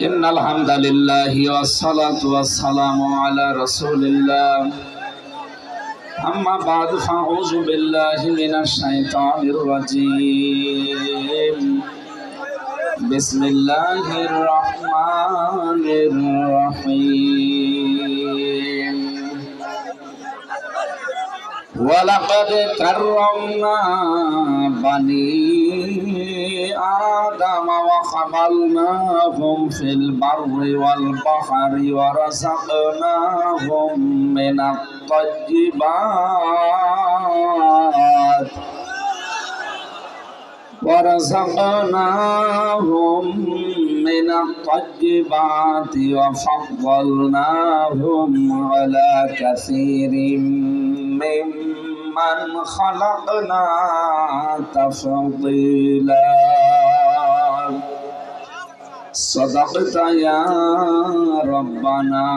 إن الحمد لله والصلاة والسلام على رسول الله أما بعد فأعوذ بالله من الشيطان الرجيم بسم الله الرحمن الرحيم ولقد كرمنا بني آدم وحملناهم في البر والبحر ورزقناهم من الطيبات. ورزقناهم من الطيبات وفضلناهم على كثير ممن خلقنا تفضيلا. صدقت يا ربنا.